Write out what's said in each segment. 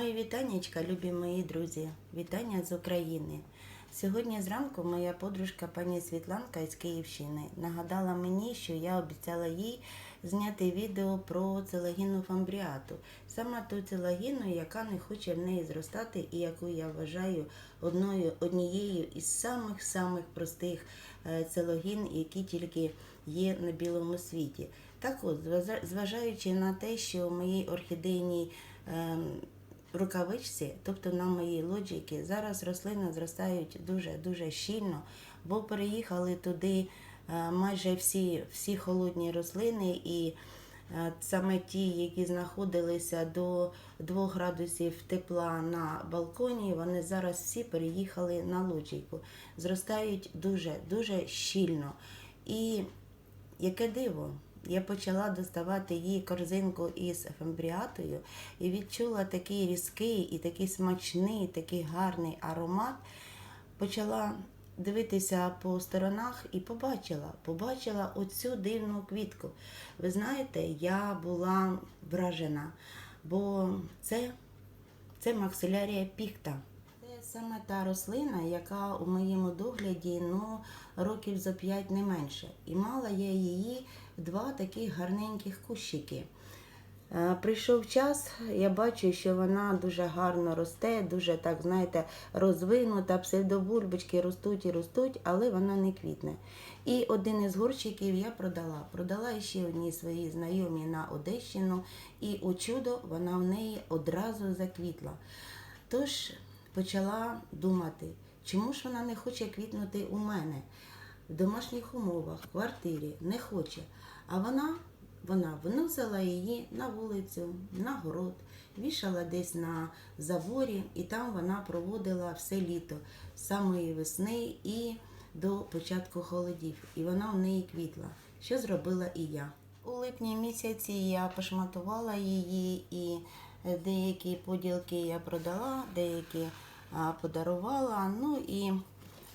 Мої вітаннячка, любі мої друзі, вітання з України. Сьогодні зранку моя подружка пані Світланка із Київщини нагадала мені, що я обіцяла їй зняти відео про целагіну фамбріату, саме ту целагіну, яка не хоче в неї зростати, і яку я вважаю одною однією із самих-самих простих е, целогін, які тільки є на білому світі. Так от, зважаючи на те, що в моїй орхідейній ем, рукавичці, тобто на моїй лоджіки, зараз рослини зростають дуже-дуже щільно, бо переїхали туди е, майже всі, всі холодні рослини і е, саме ті, які знаходилися до 2 градусів тепла на балконі, вони зараз всі переїхали на лоджійку. Зростають дуже-дуже щільно. І яке диво. Я почала доставати їй корзинку із фембріатою і відчула такий різкий і такий смачний, такий гарний аромат. Почала дивитися по сторонах і побачила, побачила оцю дивну квітку. Ви знаєте, я була вражена, бо це, це максилярія піхта. Саме та рослина, яка у моєму догляді ну, років за п'ять не менше. І мала я її два таких гарненьких кущики. Е, Прийшов час, я бачу, що вона дуже гарно росте, дуже так, знаєте, розвинута, псевдобульбочки ростуть і ростуть, але вона не квітне. І один із горщиків я продала. Продала ще одній своїй знайомій на Одещину, і о чудо вона в неї одразу заквітла. Тож почала думати, чому ж вона не хоче квітнути у мене в домашніх умовах, в квартирі, не хоче. А вона, вона виносила її на вулицю, на город, вішала десь на заборі, і там вона проводила все літо, з самої весни і до початку холодів. І вона в неї квітла, що зробила і я. У липні місяці я пошматувала її і деякі поділки я продала, деякі подарувала. Ну і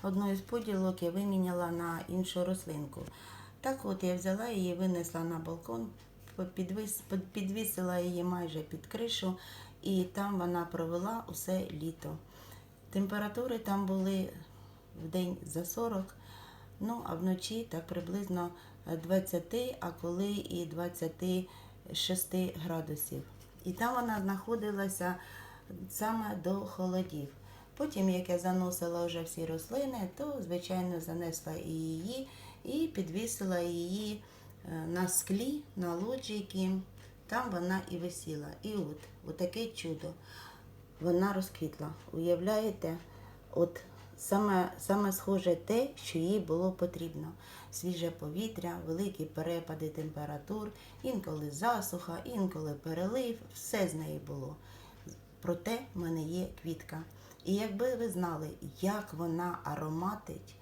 одну із поділок я виміняла на іншу рослинку. Так от я взяла її, винесла на балкон, підвісила її майже під кришу, і там вона провела усе літо. Температури там були в день за 40, ну а вночі так приблизно 20, а коли і 26 градусів. І там вона знаходилася саме до холодів. Потім, як я заносила вже всі рослини, то, звичайно, занесла і її і підвісила її е, на склі, на лоджійки. Там вона і висіла. І от, отаке чудо. Вона розквітла. Уявляєте, от саме, саме схоже те, що їй було потрібно. Свіже повітря, великі перепади температур, інколи засуха, інколи перелив, все з неї було. Проте в мене є квітка. І якби ви знали, як вона ароматить,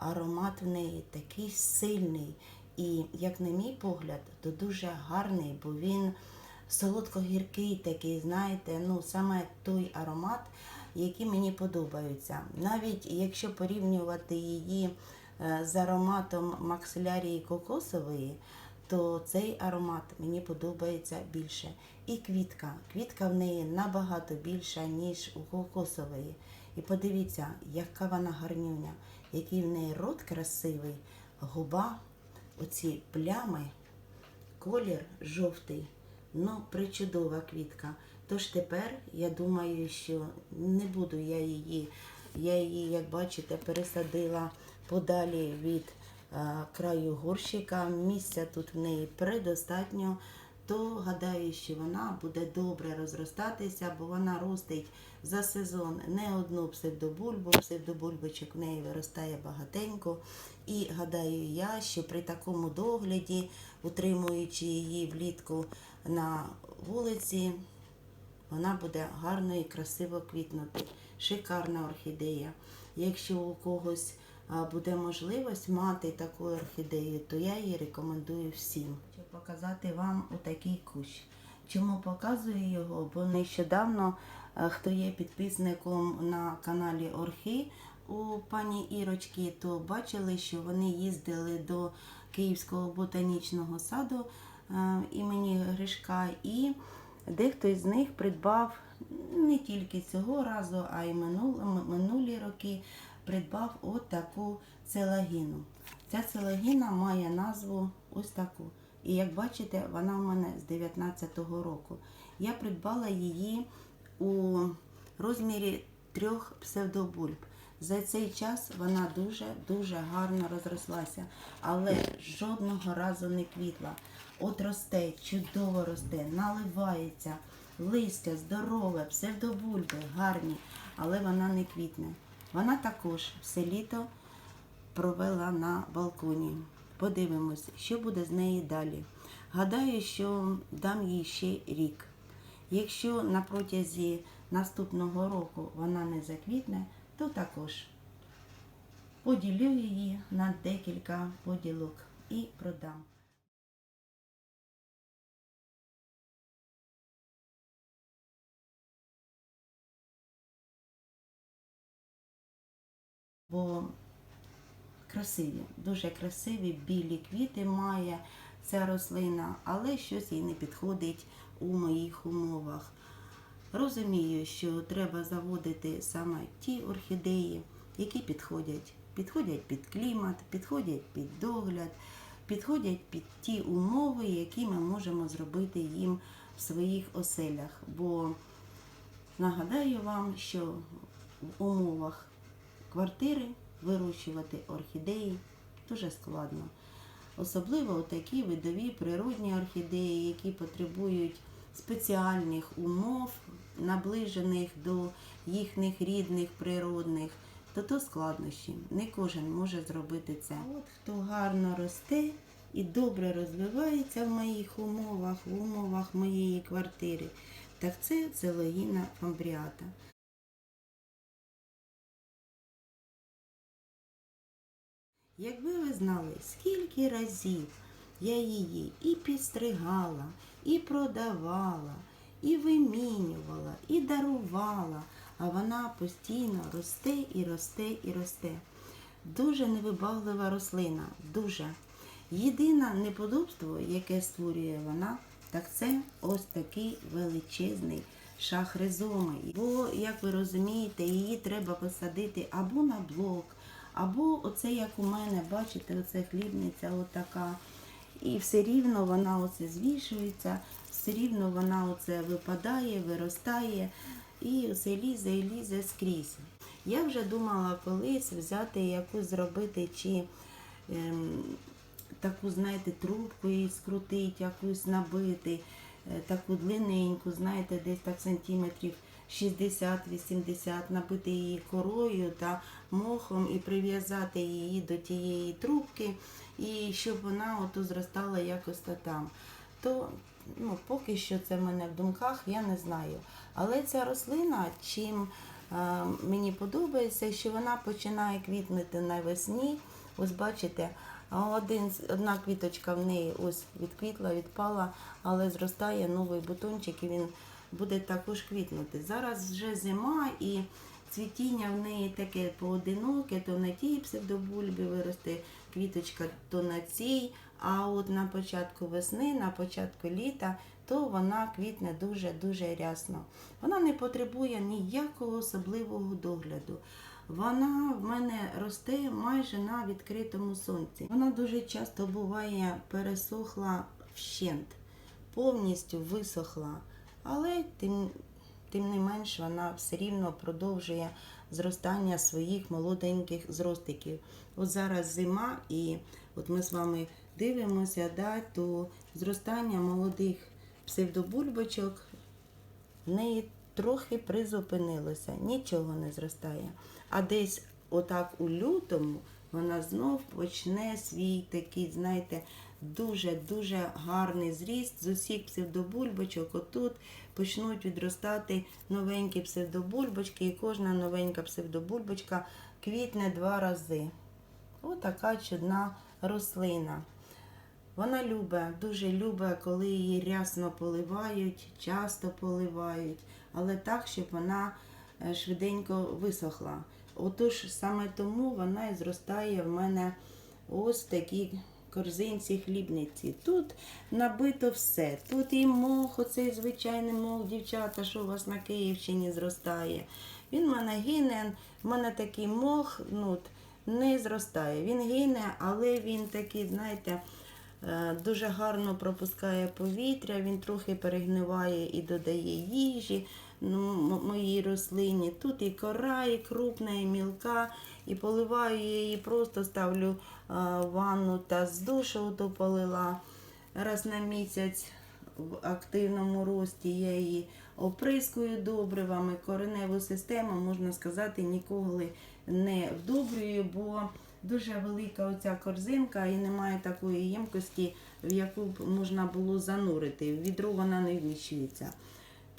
аромат в неї такий сильний. І, як на мій погляд, то дуже гарний, бо він солодко-гіркий такий, знаєте, ну саме той аромат, який мені подобаються. Навіть якщо порівнювати її е, з ароматом максилярії кокосової, то цей аромат мені подобається більше. І квітка. Квітка в неї набагато більша, ніж у кокосової. І подивіться, яка вона гарнюня, який в неї рот красивий, губа, оці плями, колір жовтий. Ну, причудова квітка. Тож тепер я думаю, що не буду я її. Я її, як бачите, пересадила подалі від е, краю горщика. Місця тут в неї предостатньо. То гадаю, що вона буде добре розростатися, бо вона ростить за сезон не одну псевдобульбу. Псевдобульбочок в неї виростає багатенько. І гадаю я, що при такому догляді, утримуючи її влітку на вулиці, вона буде гарно і красиво квітнути. Шикарна орхідея. Якщо у когось буде можливість мати таку орхідею, то я її рекомендую всім. Хочу показати вам отакий кущ. Чому показую його? Бо нещодавно, хто є підписником на каналі Орхи у пані Ірочки, то бачили, що вони їздили до Київського ботанічного саду е, імені Гришка і Дехто із них придбав не тільки цього разу, а й минул- минулі роки придбав от таку целагіну. Ця целагіна має назву ось таку. І як бачите, вона в мене з 19-го року. Я придбала її у розмірі трьох псевдобульб. За цей час вона дуже-дуже гарно розрослася, але жодного разу не квітла. От росте, чудово росте, наливається, листя здорове, псевдобульби гарні, але вона не квітне. Вона також все літо провела на балконі. Подивимось, що буде з неї далі. Гадаю, що дам їй ще рік. Якщо на протязі наступного року вона не заквітне, то також поділю її на декілька поділок і продам. Бо красиві, дуже красиві білі квіти має ця рослина, але щось їй не підходить у моїх умовах. Розумію, що треба заводити саме ті орхідеї, які підходять. Підходять під клімат, підходять під догляд, підходять під ті умови, які ми можемо зробити їм в своїх оселях. Бо нагадаю вам, що в умовах квартири вирощувати орхідеї дуже складно. Особливо такі видові природні орхідеї, які потребують спеціальних умов, наближених до їхніх рідних природних, то то складнощі. Не кожен може зробити це. От хто гарно росте і добре розвивається в моїх умовах, в умовах моєї квартири, так це целогіна фамбріата. Якби ви знали, скільки разів я її і підстригала, і продавала, і вимінювала, і дарувала, а вона постійно росте і росте і росте. Дуже невибаглива рослина, дуже. Єдине неподобство, яке створює вона, так це ось такий величезний шах ризоми. Бо, як ви розумієте, її треба посадити або на блок, або оце як у мене, бачите, оце хлібниця отака. І все рівно вона оце звішується, все рівно вона оце випадає, виростає і оце лізе і лізе скрізь. Я вже думала колись взяти якусь зробити чи ем, таку, знаєте, трубку її скрутити, якусь набити, е, таку длинненьку, знаєте, десь так сантиметрів 60-80, набити її корою та мохом і прив'язати її до тієї трубки, і щоб вона ото зростала якось то там. То ну, поки що це в мене в думках, я не знаю. Але ця рослина, чим е, мені подобається, що вона починає квітнути навесні. Ось бачите, один, одна квіточка в неї ось відквітла, відпала, але зростає новий бутончик і він буде також квітнути. Зараз вже зима і цвітіння в неї таке поодиноке, то на тій псевдобульбі виросте квіточка, то на цій. А от на початку весни, на початку літа, то вона квітне дуже-дуже рясно. Вона не потребує ніякого особливого догляду. Вона в мене росте майже на відкритому сонці. Вона дуже часто буває пересохла вщент, повністю висохла, але тим, тим не менш вона все рівно продовжує зростання своїх молоденьких зростиків. От зараз зима, і от ми з вами дивимося, да, то зростання молодих псевдобульбочок в неї трохи призупинилося, нічого не зростає. А десь отак у лютому вона знов почне свій такий, знаєте, дуже-дуже гарний зріст з усіх псевдобульбочок. Отут почнуть відростати новенькі псевдобульбочки, і кожна новенька псевдобульбочка квітне два рази. Отака чудна рослина. Вона любить, дуже любить, коли її рясно поливають, часто поливають, але так, щоб вона е, швиденько висохла. Отож, саме тому вона і зростає в мене ось такі корзинці хлібниці. Тут набито все. Тут і мох, оцей звичайний мох, дівчата, що у вас на Київщині зростає. Він в мене гине, в мене такий мох ну, не зростає. Він гине, але він такий, знаєте, е, дуже гарно пропускає повітря, він трохи перегниває і додає їжі ну, моїй рослині. Тут і кора, і крупна, і мілка, і поливаю її, просто ставлю е, ванну та з душу то полила раз на місяць в активному рості. Я її оприскую добривами, кореневу систему, можна сказати, ніколи не вдобрюю, бо дуже велика оця корзинка і немає такої ємкості, в яку б можна було занурити. В відро вона не вміщується.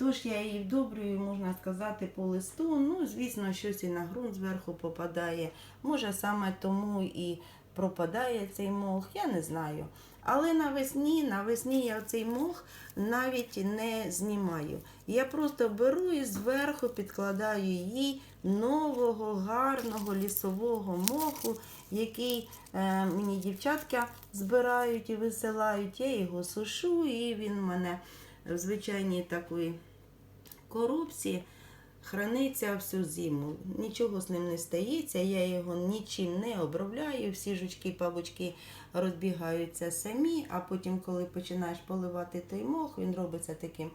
Тож я її вдобрюю, можна сказати, по листу. Ну, звісно, щось і на ґрунт зверху попадає. Може, саме тому і пропадає цей мох, я не знаю. Але навесні, навесні я цей мох навіть не знімаю. Я просто беру і зверху підкладаю їй нового, гарного лісового моху, який е, мені дівчатка збирають і висилають. Я його сушу, і він в мене в звичайній такої коробці храниться всю зиму. Нічого з ним не стається, я його нічим не обробляю. Всі жучки, павучки розбігаються самі, а потім, коли починаєш поливати той мох, він робиться таким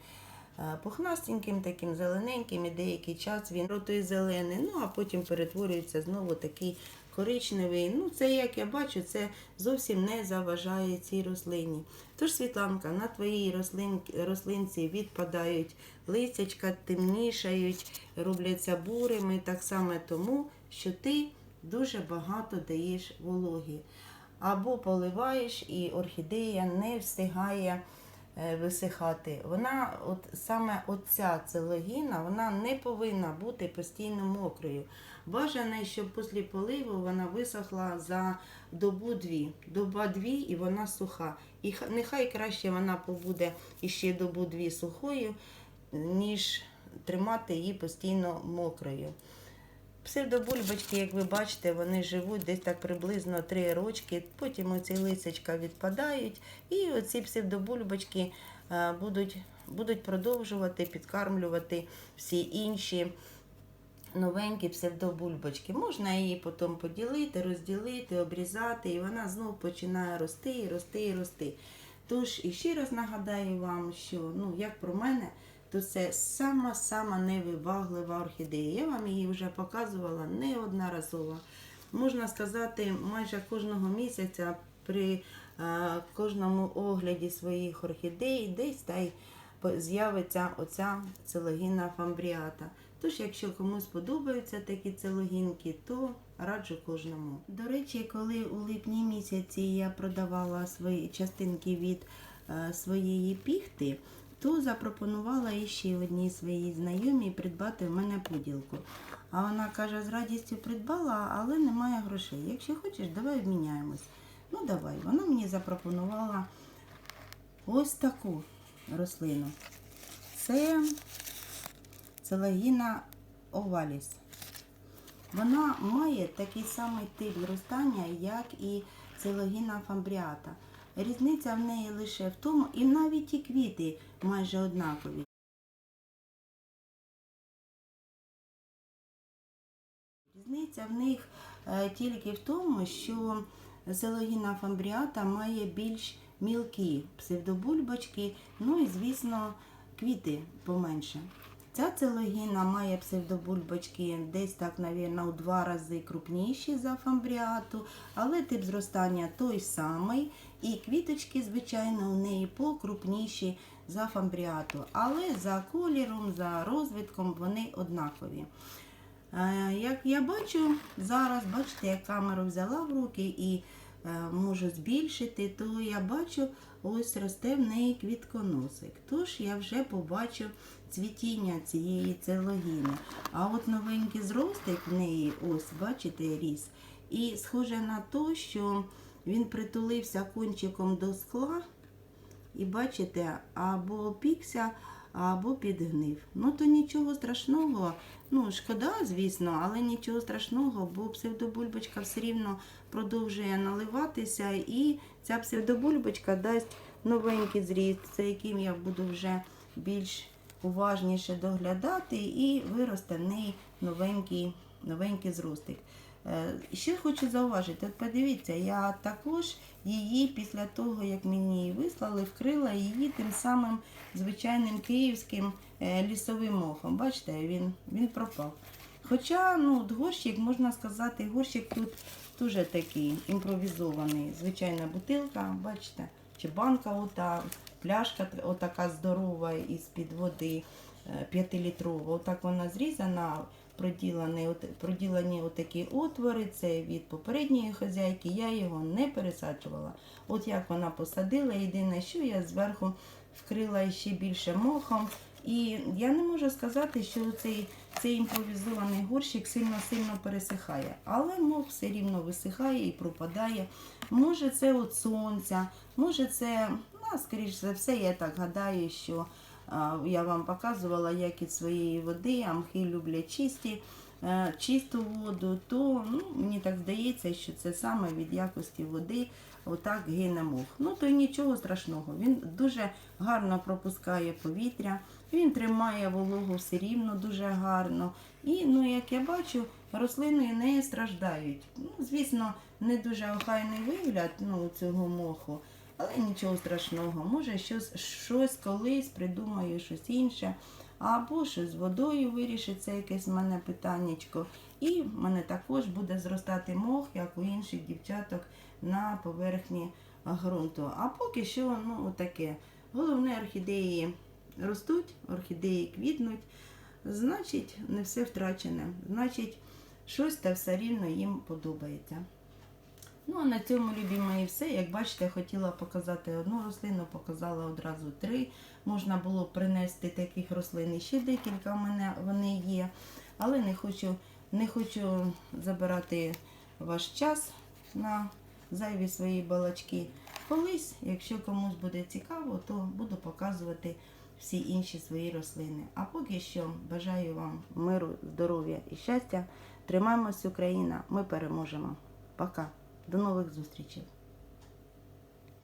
е, пухнастеньким, таким зелененьким, і деякий час він ротує зелений, ну а потім перетворюється знову такий коричневий. Ну, це, як я бачу, це зовсім не заважає цій рослині. Тож, Світланка, на твоїй рослин, рослинці відпадають листячка, темнішають, робляться бурими, так само тому, що ти дуже багато даєш вологі. Або поливаєш, і орхідея не встигає висихати. Вона, от саме оця целогіна, вона не повинна бути постійно мокрою. Бажано, щоб після поливу вона висохла за добу-дві. Доба-дві і вона суха. І нехай краще вона побуде іще добу-дві сухою, ніж тримати її постійно мокрою. Псевдобульбочки, як ви бачите, вони живуть десь так приблизно 3 рочки, потім оці лисичка відпадають, і оці псевдобульбочки е, будуть, будуть продовжувати підкармлювати всі інші новенькі псевдобульбочки. Можна її потім поділити, розділити, обрізати, і вона знов починає рости, рости, і рости. Тож, і ще раз нагадаю вам, що ну, як про мене, то це сама-сама невибаглива орхідея. Я вам її вже показувала неодноразово. Можна сказати, майже кожного місяця при е, кожному огляді своїх орхідей десь та й з'явиться оця целогінна фамбріата. Тож, якщо комусь подобаються такі целогінки, то раджу кожному. До речі, коли у липні місяці я продавала свої частинки від е, своєї піхти, то запропонувала іще одній своїй знайомій придбати в мене поділку. А вона каже, з радістю придбала, але немає грошей. Якщо хочеш, давай обміняємось. Ну давай. Вона мені запропонувала ось таку рослину. Це целагіна оваліс. Вона має такий самий тип зростання, як і целогіна фамбріата. Різниця в неї лише в тому, і навіть і квіти майже однакові. Різниця в них е, тільки в тому, що селогіна фамбріата має більш мілкі псевдобульбочки, ну і, звісно, квіти поменше. Ця целогіна має псевдобульбочки десь так, навірно, у два рази крупніші за фамбріату, але тип зростання той самий, і квіточки, звичайно, у неї покрупніші за фамбріату, але за кольором, за розвитком вони однакові. Е, Як я бачу, зараз, бачите, я камеру взяла в руки і е, можу збільшити, то я бачу, ось росте в неї квітконосик. Тож я вже побачу цвітіння цієї целогіни. А от новенький зростик в неї, ось, бачите, ріс. І схоже на те, що він притулився кончиком до скла. І бачите, або опікся, або підгнив. Ну то нічого страшного. Ну, шкода, звісно, але нічого страшного, бо псевдобульбочка все рівно продовжує наливатися, і ця псевдобульбочка дасть новенький зріст, за яким я буду вже більш уважніше доглядати, і виросте в неї новенький, новенький зростик. Е, Ще хочу зауважити, от подивіться, я також її після того, як мені її вислали, вкрила її тим самим звичайним київським е, лісовим мохом. Бачите, він, він пропав. Хоча ну, горщик, можна сказати, горщик тут дуже такий імпровізований. Звичайна бутилка, бачите, чи банка, ота, пляшка отака здорова із-під води, 5-літрова. Отак вона зрізана, проділені, проділені отакі отвори. Це від попередньої хазяйки. Я його не пересаджувала. От як вона посадила, єдине, що я зверху вкрила ще більше мохом. І я не можу сказати, що цей, цей імпровізований горщик сильно-сильно пересихає, але мох все рівно висихає і пропадає. Може, це від сонця, може, це, ну, скоріш за все, я так гадаю, що я вам показувала якість своєї води, а мхи люблять чисті, е, чисту воду, то ну, мені так здається, що це саме від якості води отак гине мох. Ну то нічого страшного. Він дуже гарно пропускає повітря, він тримає вологу все рівно дуже гарно. І ну, як я бачу, рослини не страждають. Ну, звісно, не дуже охайний вигляд ну, цього моху. Але нічого страшного, може щось, щось колись придумаю, щось інше, або щось з водою вирішиться якесь в мене питаннячко. І в мене також буде зростати мох, як у інших дівчаток на поверхні ґрунту. А поки що, ну, таке. Головне, орхідеї ростуть, орхідеї квітнуть, значить, не все втрачене. Значить, щось та все рівно їм подобається. Ну, а на цьому, любі мої, все. Як бачите, хотіла показати одну рослину, показала одразу три. Можна було принести таких рослин ще декілька в мене вони є. Але не хочу, не хочу забирати ваш час на зайві свої балачки. Колись, якщо комусь буде цікаво, то буду показувати всі інші свої рослини. А поки що бажаю вам миру, здоров'я і щастя. Тримаємось, Україна! Ми переможемо. Пока! До нових зустрічей!